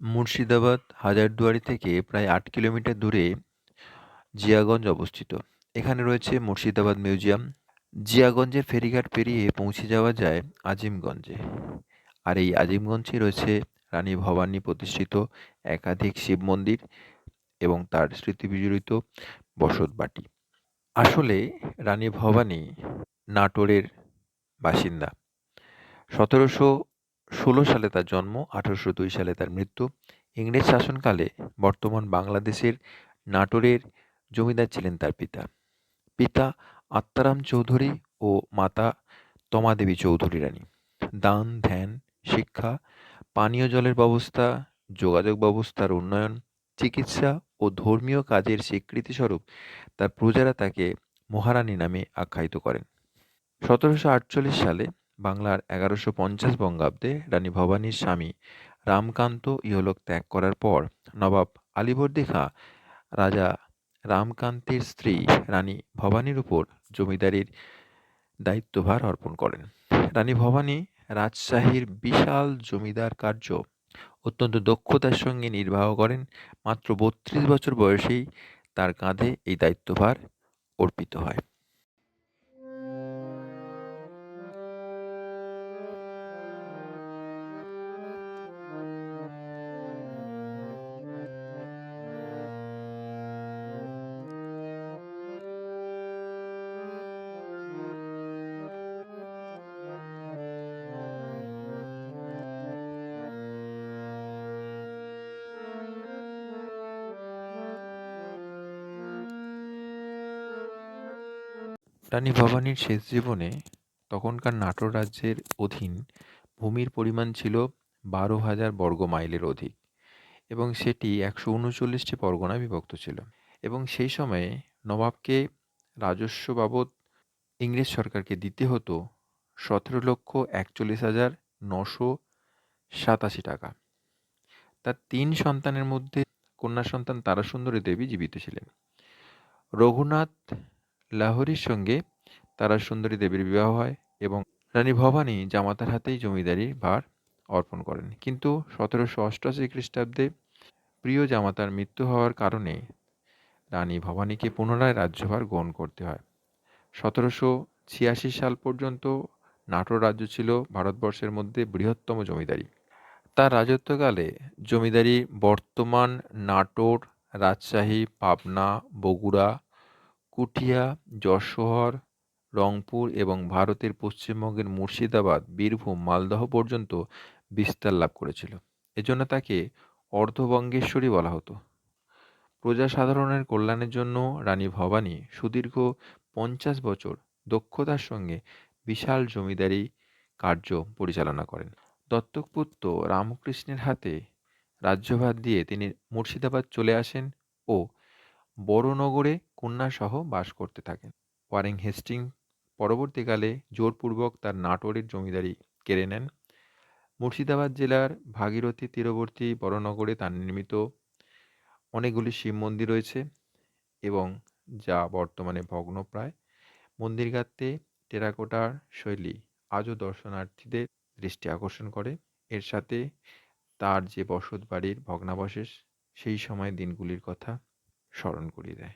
মুর্শিদাবাদ, হাজারদুয়ারি থেকে প্রায় আট কিলোমিটার দূরে জিয়াগঞ্জ অবস্থিত। এখানে রয়েছে মুর্শিদাবাদ মিউজিয়াম। জিয়াগঞ্জের ফেরিঘাট পেরিয়ে পৌঁছে যাওয়া যায় আজিমগঞ্জে। আর এই আজিমগঞ্জে রয়েছে রানী ভবানী প্রতিষ্ঠিত একাধিক শিব মন্দির এবং তার স্মৃতি বিজড়িত বসতবাটি আসলে রানী ভবানী নাটোরের বাসিন্দা। সতেরোশো ষোলো সালে তার জন্ম, আঠারোশো দুই সালে তার মৃত্যু। ইংরেজ শাসনকালে বর্তমান বাংলাদেশের নাটোরের জমিদার ছিলেন তার পিতা। পিতা আত্মারাম চৌধুরী ও মাতা তমাদেবী চৌধুরী রানী। দান, ধ্যান, শিক্ষা, পানীয় জলের ব্যবস্থা, যোগাযোগ ব্যবস্থার উন্নয়ন, চিকিৎসা ও ধর্মীয় কাজের স্বীকৃতিস্বরূপ তার প্রজারা তাকে মহারানী নামে আখ্যায়িত করেন। সতেরোশো আটচল্লিশ সালে বাংলার এগারোশো পঞ্চাশ বঙ্গাব্দে রানী ভবানীর স্বামী রামকান্ত ইহলোক ত্যাগ করার পর নবাব আলীবর্দী খাঁ রাজা রামকান্তের স্ত্রী রানী ভবানীর উপর জমিদারির দায়িত্বভার অর্পণ করেন। রানী ভবানী রাজশাহীর বিশাল জমিদার কার্য অত্যন্ত দক্ষতার সঙ্গে নির্বাহ করেন। মাত্র বত্রিশ বছর বয়সেই তার কাঁধে এই দায়িত্বভার অর্পিত হয়। রানী ভবানীর শেষ জীবনে তখনকার নাটোর রাজ্যের অধীন ভূমির পরিমাণ ছিল বারো হাজার বর্গ মাইলের অধিক এবং সেটি একশো উনচল্লিশটি পরগনায় বিভক্ত ছিল। এবং সেই সময়ে নবাবকে রাজস্ব বাবদ ইংরেজ সরকারকে দিতে হতো সতেরো লক্ষ একচল্লিশ হাজার নশো সাতাশি টাকা। তার তিন সন্তানের মধ্যে কন্যা সন্তান তারাসুন্দরী দেবী জীবিত ছিলেন। রঘুনাথ লাহোরির সঙ্গে তারা সুন্দরী দেবীর বিবাহ হয় এবং রানী ভবানী জামাতার হাতেই জমিদারির ভার অর্পণ করেন। কিন্তু সতেরোশো অষ্টআশি খ্রিস্টাব্দে প্রিয় জামাতার মৃত্যু হওয়ার কারণে রানী ভবানীকে পুনরায় রাজ্যভার গ্রহণ করতে হয়। সতেরোশো ছিয়াশি সাল পর্যন্ত নাটোর রাজ্য ছিল ভারতবর্ষের মধ্যে বৃহত্তম জমিদারি। তার রাজত্বকালে জমিদারি বর্তমান নাটোর, রাজশাহী, পাবনা, বগুড়া কুঠিয়া যশোহর রংপুর এবং ভারতের পশ্চিমবঙ্গের মুর্শিদাবাদ, বীরভূম, মালদহ পর্যন্ত বিস্তার লাভ করেছিল। এজন্য তাকে অর্ধবঙ্গেশ্বরী বলা হতো। প্রজা সাধারণের কল্যাণের জন্য রানী ভবানী সুদীর্ঘ পঞ্চাশ বছর দক্ষতার সঙ্গে বিশাল জমিদারি কার্য পরিচালনা করেন। দত্তকপুত্র রামকৃষ্ণের হাতে রাজ্যভার দিয়ে তিনি মুর্শিদাবাদ চলে আসেন ও বড়নগরে কন্যাসহ বাস করতে থাকেন। ওয়ারেন হেস্টিং পরবর্তীকালে জোরপূর্বক তার নাটোরের জমিদারি কেড়ে নেন। মুর্শিদাবাদ জেলার ভাগীরথী তীরবর্তী বড়নগরে তার নির্মিত অনেকগুলি শিব মন্দির রয়েছে এবং যা বর্তমানে ভগ্নপ্রায়। মন্দির গাত্রে টেরাকোটার শৈলী আজও দর্শনার্থীদের দৃষ্টি আকর্ষণ করে। এর সাথে তার যে বসত বাড়ির ভগ্নাবশেষ, সেই সময় দিনগুলির কথা। স্মরণ করিয়ে দেয়।